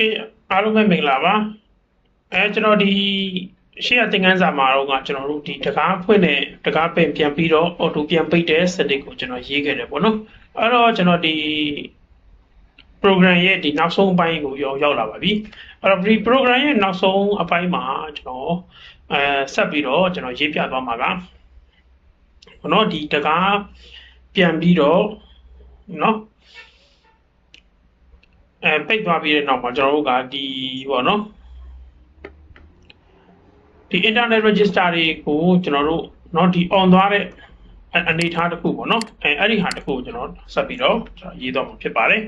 ကဲအားလုံးပဲမင်္ဂလာပါအဲကျွန်တော်ဒီရှေ့ရသင်ခန်းစာမှာတော့ကကျွန်တော်တို့ဒီတကားဖွင့်တဲ့တကားပင်ပြန်ပြီးတော့အော်တိုပြန်ပိတ်တဲ့စနစ်ကိုကျွန်တော်ရေးခဲ့တယ်ပေါ့နော်အဲ့တော့ကျွန်တော်ဒီ program ရဲ့ဒီနောက်ဆုံးအပိုင်းကိုရောက်ရောက်လာပါပြီအဲ့တော့ဒီ program ရဲ့နောက်ဆုံးအပိုင်းမှာကျွန်တော်အဲဆက်ပြီးတော့ကျွန်တော်ရေးပြသွားမှာကဘောနော်ဒီတကားပြန်ပြီးတော့နော် အဲပိတ်သွားပြီးတဲ့နောက်မှာကျွန်တော်တို့ကဒီပေါ့နော်ဒီ internet register တွေကိုကျွန်တော်တို့เนาะဒီ on သွားတဲ့အနေအထားတစ်ခုပေါ့နော်အဲအဲ့ဒီဟာတစ်ခုကိုကျွန်တော်ဆက်ပြီးတော့ကျွန်တော်ရေးတော့မှာဖြစ်ပါတယ်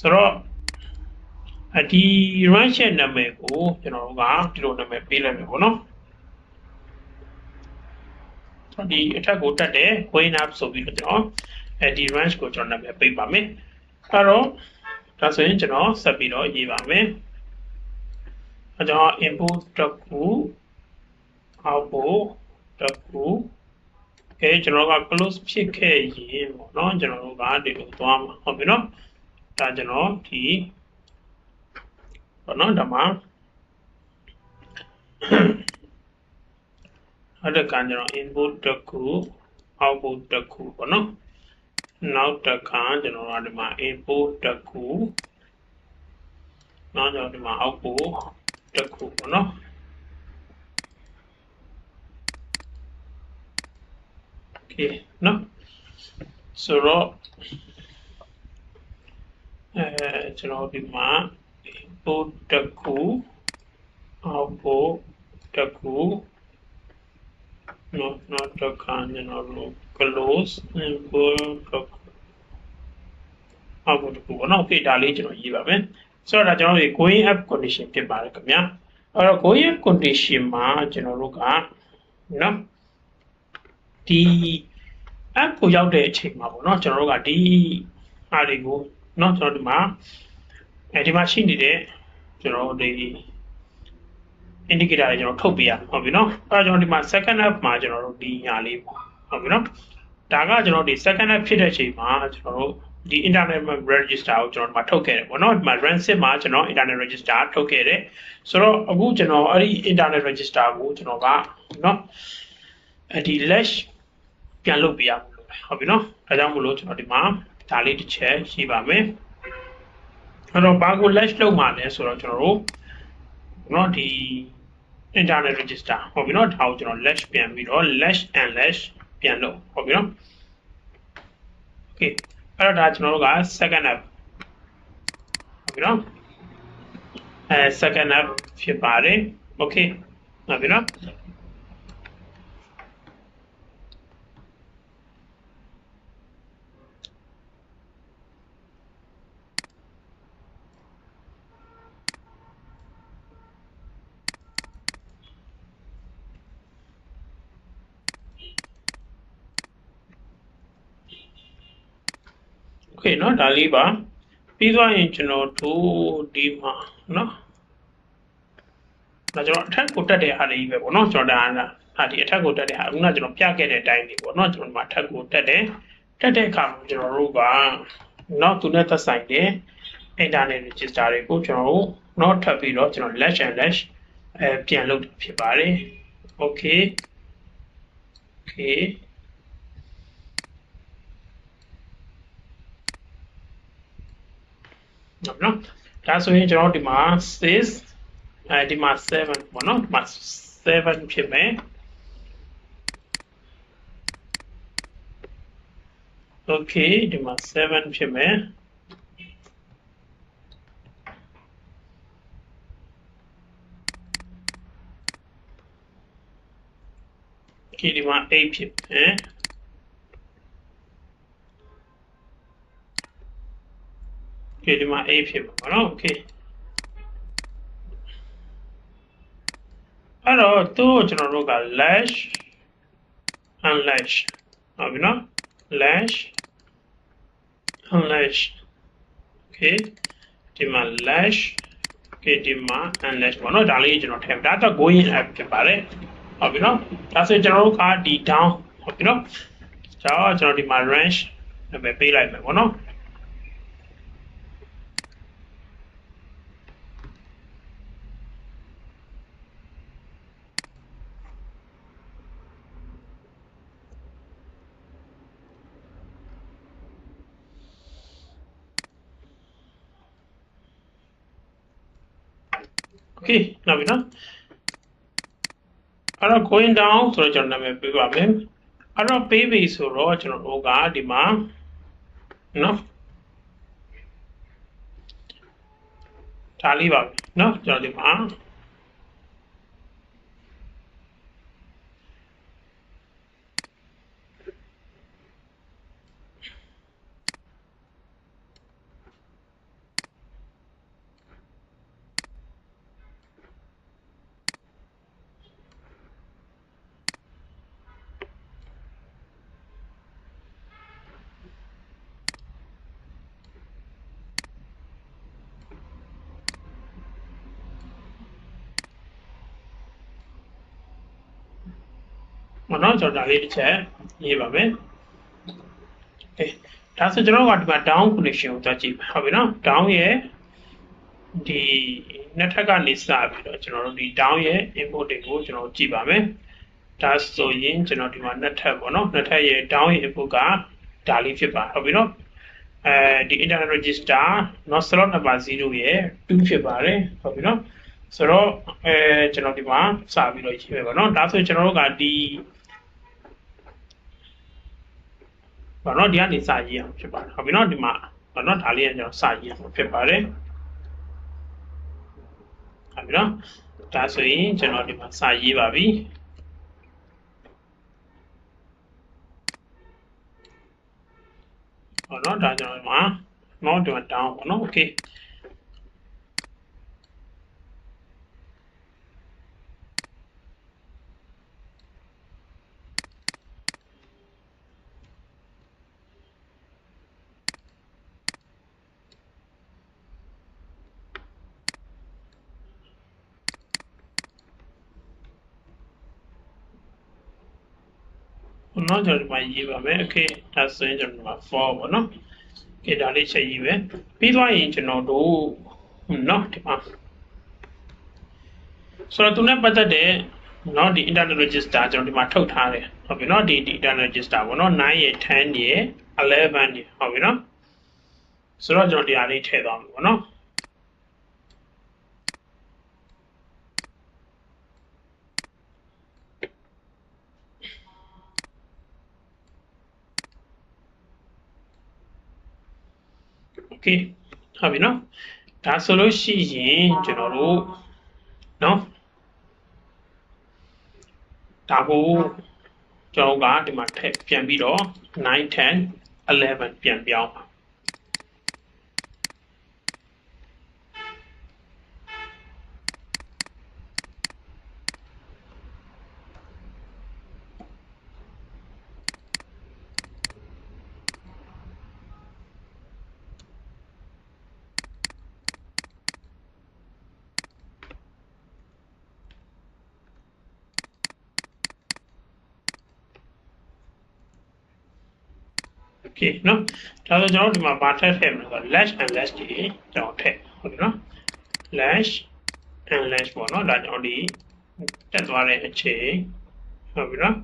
ဆိုတော့အဒီ run share နာမည်ကိုကျွန်တော်တို့ကဒီလိုနာမည်ပေးလိုက်မယ်ပေါ့နော်ဒီအထက်ကိုတက်တယ် going up ဆိုပြီးတော့ကျွန်တော်အဲဒီ range ကိုကျွန်တော်နာမည်ပေးပါမယ်အဲ့တော့ ဒါဆိုရင်ကျွန်တော်ဆက်ပြီးတော့ရေးပါမယ်အဲကျွန်တော် input တစ်ခု output တစ်ခုအဲကျွန်တော်က close ဖြစ်ခဲ့ရင်ပေါ့နော်ကျွန်တော်တို့ကဒီလိုသွားမှာဟုတ်ပြီနော်ဒါကျွန်တော်ဒီပေါ့နော်ဒါမှအဲ့ဒါကကျွန်တော် input တစ်ခု output တစ်ခုပေါ့နော် နောက်တစ်ခါကျွန်တော်တို့ဒီမှာ input တစ်ခုနောက်ကျွန်တော်ဒီမှာ output တစ်ခုပေါ့နော် okay နော်ဆိုတော့အဲကျွန်တော်ဒီမှာ input တစ်ခု output တစ်ခု နော်နောက်တစ်ခါကျွန်တော်တို့ close input တစ်ခု output တစ်ခုပေါ့နော် okay ဒါလေးကျွန်တော်ရေးပါမယ်ဆိုတော့ဒါကျွန်တော်တို့ going up condition ဖြစ်ပါတယ်ခင်ဗျာအဲ့တော့ going up condition မှာကျွန်တော်တို့ကနော်ဒီ app ကိုရောက်တဲ့အချိန်မှာပေါ့နော်ကျွန်တော်တို့ကဒီအားတွေကိုနော်ကျွန်တော်ဒီမှာအဲဒီမှာရှိနေတဲ့ကျွန်တော်တို့ဒီ indicator တွေကျွန်တော်ထုတ်ပြရဟုတ်ပြီနော်အဲကျွန်တော်ဒီမှာ second app မှာကျွန်တော်တို့ဒီညာလေးပေါ့ဟုတ်ပြီနော်ဒါကကျွန်တော်ဒီ second app ဖြစ်တဲ့အချိန်မှာကျွန်တော်တို့ဒီ internet register ကိုကျွန်တော်ဒီမှာထုတ်ခဲ့တယ်ပေါ့နော်ဒီမှာ ransom မှာကျွန်တော် internet register ထုတ်ခဲ့တယ်ဆိုတော့အခုကျွန်တော်အဲ့ဒီ internet register ကိုကျွန်တော်ကနော်အဲဒီ lash ပြန်လုပ်ပြရမှာလို့ဟုတ်ပြီနော်ဒါကြောင့်မို့လို့ကျွန်တော်ဒီမှာဒါလေးတစ်ချက်ရှိပါမယ်အဲ့တော့ဘာကို lash လုပ်မှာလဲဆိုတော့ကျွန်တော်တို့နော်ဒီ internet register ဟုတ်ပြီနော်ဒါကိုကျွန်တော် lash ပြန်ပြီးတော့ lash and lash ပြန်လုပ်ဟုတ်ပြီနော် okay အဲ့တော့ဒါကျွန်တော်တို့က second app ဟုတ်ပြီနော်အဲ second app ဖြစ်ပါတယ် okay ဟုတ်ပြီနော် โอเคเนาะဒါလေးပါပြီးသွားရင်ကျွန်တော်တို့ဒီမှာเนาะဒါကျွန်တော်အထက်ကိုတက်တဲ့အားလေးပဲပေါ့เนาะကျွန်တော်ဒါဟာဒီအထက်ကိုတက်တဲ့အားခုနကကျွန်တော်ပြခဲ့တဲ့အတိုင်းလေးပေါ့เนาะကျွန်တော်ဒီမှာအထက်ကိုတက်တယ်တက်တဲ့အခါမှာကျွန်တော်တို့ကเนาะသူနဲ့သက်ဆိုင်တဲ့ internet register တွေကိုကျွန်တော်တို့เนาะထပ်ပြီးတော့ကျွန်တော် lash and lash အဲပြန်လုပ်ဖြစ်ပါတယ် okay okay နော်နော်ဒါဆိုရင်ကျွန်တော်ဒီမှာ6အဲဒီမှာ7ပေါ့နော်ဒီမှာ7ဖြစ်မယ် Okay ဒီမှာ7ဖြစ်မယ်ဒီဒီမှာ8ဖြစ်မယ် okay ဒီမှာ a ဖြစ်မှာပေါ့နော် okay အဲ့တော့သူ့ကိုကျွန်တော်တို့က lash unlash ဟုတ်ပြီနော် lash unlash okay ဒီမှာ lash okay ဒီမှာ unlash ပေါ့နော်ဒါလေးကျွန်တော်ထည့်ဒါတော့ going up ဖြစ်ပါတယ်ဟုတ်ပြီနော်ဒါဆိုကျွန်တော်တို့ကဒီ down ဟုတ်ပြီနော်ဒါတော့ကျွန်တော်ဒီမှာ range နာမည်ပေးလိုက်မယ်ပေါ့နော် okay နောက်ပြီနော်အဲ့တော့ going down ဆိုတော့ကျွန်တော်နာမည်ပေးပါမယ်အဲ့တော့ပေးပြီဆိုတော့ကျွန်တော်တို့ကဒီမှာနော်ဒါလေးပါနော်ကျွန်တော်ဒီမှာ မနော်ကျွန်တော်ဒါလေးတစ်ချက်ရေးပါမယ်။အဲဒါဆိုကျွန်တော်ကဒီမှာ down connection ကိုသွားကြည့်ပါဟုတ်ပြီနော် down ရဲ့ဒီနှစ်ထပ်ကနေစပြီးတော့ကျွန်တော်တို့ဒီ down ရဲ့ input တွေကိုကျွန်တော်ကြည့်ပါမယ်။ဒါဆိုရင်ကျွန်တော်ဒီမှာနှစ်ထပ်ပေါ့နော်နှစ်ထပ်ရဲ့ down ရဲ့ input ကဒါလေးဖြစ်ပါဟုတ်ပြီနော်အဲဒီ internet register not slot number 0ရဲ့2ဖြစ်ပါတယ်ဟုတ်ပြီနော်ဆိုတော့အဲကျွန်တော်ဒီမှာစပြီးတော့ရေးမယ်ပေါ့နော်ဒါဆိုကျွန်တော်တို့ကဒီ ဘာလို့ဒီကနေစရေးအောင်ဖြစ်ပါတယ်ဟုတ်ပြီနော်ဒီမှာဘာလို့ဒါလေးကကျွန်တော်စရေးအောင်ဖြစ်ပါတယ်ဟုတ်ပြီနော်ဒါဆိုရင်ကျွန်တော်ဒီမှာစရေးပါပြီဟောနော်ဒါကျွန်တော်ဒီမှာနော်ဒီမှာ down ပေါ့နော် okay နော်ကျွန်တော်ဒီမှာရေးပါမယ်โอเคဒါဆိုရင်ကျွန်တော်ဒီမှာ for ပေါ့နော်โอเคဒါလေးချက်ရေးပဲပြီးသွားရင်ကျွန်တော်တို့နော်ဒီမှာဆိုတော့သူနဲ့ပတ်သက်တဲ့နော်ဒီ internet register ကျွန်တော်ဒီမှာထုတ်ထားတယ်ဟုတ်ပြီနော်ဒီဒီ internet register ပေါ့နော်9ရဲ့10ရဲ့11ရဲ့ဟုတ်ပြီနော်ဆိုတော့ကျွန်တော်ဒီအားလေးထည့်သွားမယ်ပေါ့နော် okay ဟုတ်ပြီနော်ဒါဆိုလို့ရှိရင်ကျွန်တော်တို့နော်ဒါကိုကျွန်တော်ကဒီမှာထည့်ပြန်ပြီးတော့9 10 11ပြန်ပြောင်းပါ okay နော်ဒါဆိုကျွန်တော်ဒီမှာဘာထည့်ထည့်မလဲဆိုတော့ lash and lash ကြီးကျွန်တော်ထည့်ဟုတ်ပြီနော် lash and lash ပေါ့နော်ဒါကျွန်တော်ဒီတက်သွားတဲ့အချိန်ဟုတ်ပြီနော်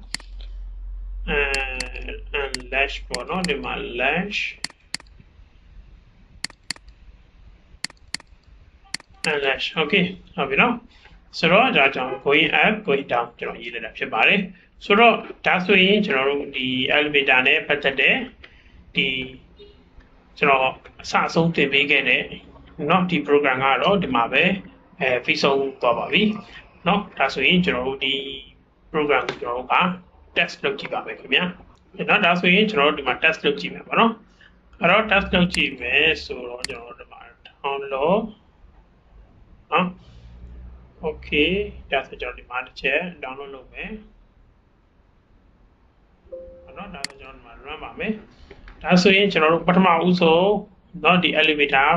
အဲ and lash ပေါ့နော်ဒီမှာ lash and lash okay ဟုတ်ပြီနော်ဆိုတော့ဒါကြောင့် going up going down ကျွန်တော်ရေးလိုက်တာဖြစ်ပါတယ်ဆိုတော့ဒါဆိုရင်ကျွန်တော်တို့ဒီ elevator နဲ့ပတ်သက်တဲ့ ဒီကျွန်တော်အစအဆုံးသင်ပေးခဲ့တဲ့เนาะဒီ program ကတော့ဒီမှာပဲအဲပြီးဆုံးသွားပါပြီเนาะဒါဆိုရင်ကျွန်တော်တို့ဒီ program ကိုကျွန်တော်တို့က test လုပ်ကြည့်ပါမယ်ခင်ဗျာเนาะဒါဆိုရင်ကျွန်တော်တို့ဒီမှာ test လုပ်ကြည့်မယ်ပေါ့နော်အဲ့တော့ test လုပ်ကြည့်မယ်ဆိုတော့ကျွန်တော်တို့ဒီမှာ download နော် okay ဒါဆိုကျွန်တော်ဒီမှာတစ်ချက် download လုပ်မယ်เนาะဒါဆိုကျွန်တော်ဒီမှာ run ပါမယ် ဒါဆိုရင်ကျွန်တော်တို့ပထမဦးဆုံးเนาะဒီ elevator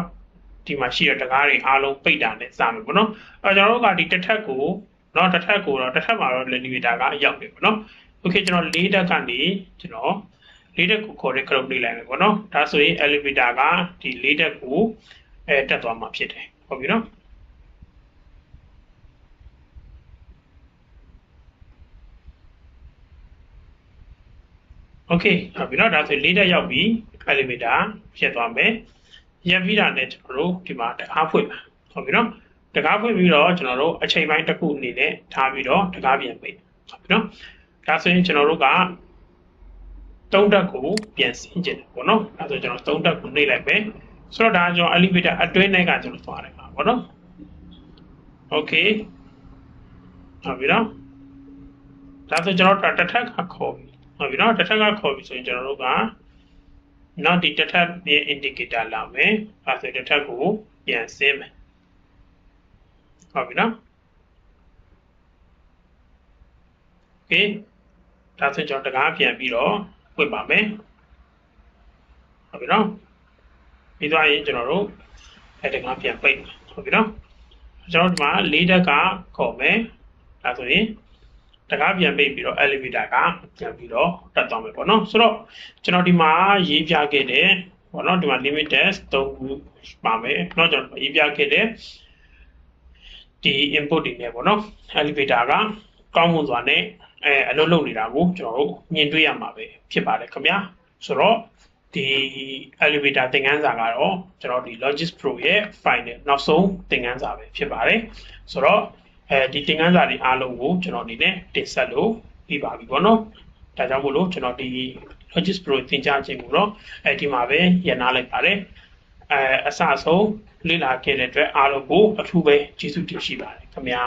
ဒီမှာရှိတဲ့တကားတွေအားလုံးပိတ်တာနဲ့စမယ်ပေါ့နော်အဲကျွန်တော်တို့ကဒီတစ်ထပ်ကိုเนาะတစ်ထပ်ကိုတော့တစ်ထပ်မှာတော့ elevator ကရောက်ပြီပေါ့နော်โอเคကျွန်တော်၄တက်ကနေကျွန်တော်၄တက်ကိုခေါ်တဲ့ group လေးလိုက်မယ်ပေါ့နော်ဒါဆိုရင် elevator ကဒီ၄တက်ကိုအဲတက်သွားမှာဖြစ်တယ်ဟုတ်ပြီနော် โอเคဟုတ်ပြီเนาะဒါဆို၄တက်ရောက်ပြီ elevator ဖြစ်သွားမယ်ရက်ပြီးတာနဲ့ကျွန်တော်တို့ဒီမှာတအားဖွင့်ပါဟုတ်ပြီเนาะ တကားဖွင့်ပြီးတော့ကျွန်တော်တို့အချိန်ပိုင်းတစ်ခုအနေနဲ့ထားပြီးတော့တကားပြန်ပိတ်ဟုတ်ပြီနော်ဒါဆိုရင်ကျွန်တော်တို့ကသုံးတက်ကိုပြန်ဆင်းကျင်တယ်ပေါ့နော်အဲဆိုကျွန်တော်သုံးတက်ကိုနှိပ်လိုက်ပဲဆိုတော့ဒါကျွန်တော် elevator အတွင်းထဲကကျွန်တော်သွားတယ်ပါပေါ့နော် okay ဟုတ်ပြီနော်ဒါဆိုကျွန်တော်တစ်ထပ်ကခေါ်ပြီ ဟုတ်ပြီနော်တစ်ထပ်ကခေါ်ပြီဆိုရင်ကျွန်တော်တို့ကနောက်ဒီတစ်ထပ်ရဲ့ indicator လာမယ်အဲဆိုတစ်ထပ်ကိုပြန်ဆင်းမယ်ဟုတ်ပြီနော် okay ဒါဆိုကျွန်တော်တကားပြန်ပြီးတော့ဖွင့်ပါမယ်ဟုတ်ပြီနော်ပြီးသွားရင်ကျွန်တော်တို့အဲတကားပြန်ပိတ်ဟုတ်ပြီနော်ကျွန်တော်ဒီမှာလေးတက်ကခေါ်မယ်ဒါဆိုရင် တကားပြန်ပိတ်ပြီးတော့ elevator ကပြန်ပြီးတော့တက်သွားမယ်ပေါ့နော်ဆိုတော့ကျွန်တော်ဒီမှာရေးပြခဲ့တဲ့ပေါ့နော်ဒီမှာ limit test 3ခုပါမယ်เนาะကျွန်တော်ရေးပြခဲ့တဲ့ဒီ input တွေနဲ့ပေါ့နော် elevator ကကောင်းမွန်စွာနဲ့အဲအလုပ်လုပ်နေတာကိုကျွန်တော်တို့မြင်တွေ့ရမှာပဲဖြစ်ပါတယ်ခင်ဗျာဆိုတော့ဒီ elevator သင်ခန်းစာကတော့ကျွန်တော်ဒီ Logis Pro ရဲ့ final နောက်ဆုံးသင်ခန်းစာပဲဖြစ်ပါတယ်ဆိုတော့ အဲဒီသင်ခန်းစာတွေအားလုံးကိုကျွန်တော်အနေနဲ့တင်ဆက်လို့ပြီးပါပြီပေါ့နော်ဒါကြောင့်မို့လို့ကျွန်တော်ဒီ Logis Pro သင်ကြားခြင်းကိုတော့အဲဒီမှာပဲရန်နာလိုက်ပါတယ်အဲအစအဆုံးလေ့လာခဲ့တဲ့အတွက်အားလုံးကိုအထူးပဲကျေးဇူးတင်ရှိပါတယ်ခင်ဗျာ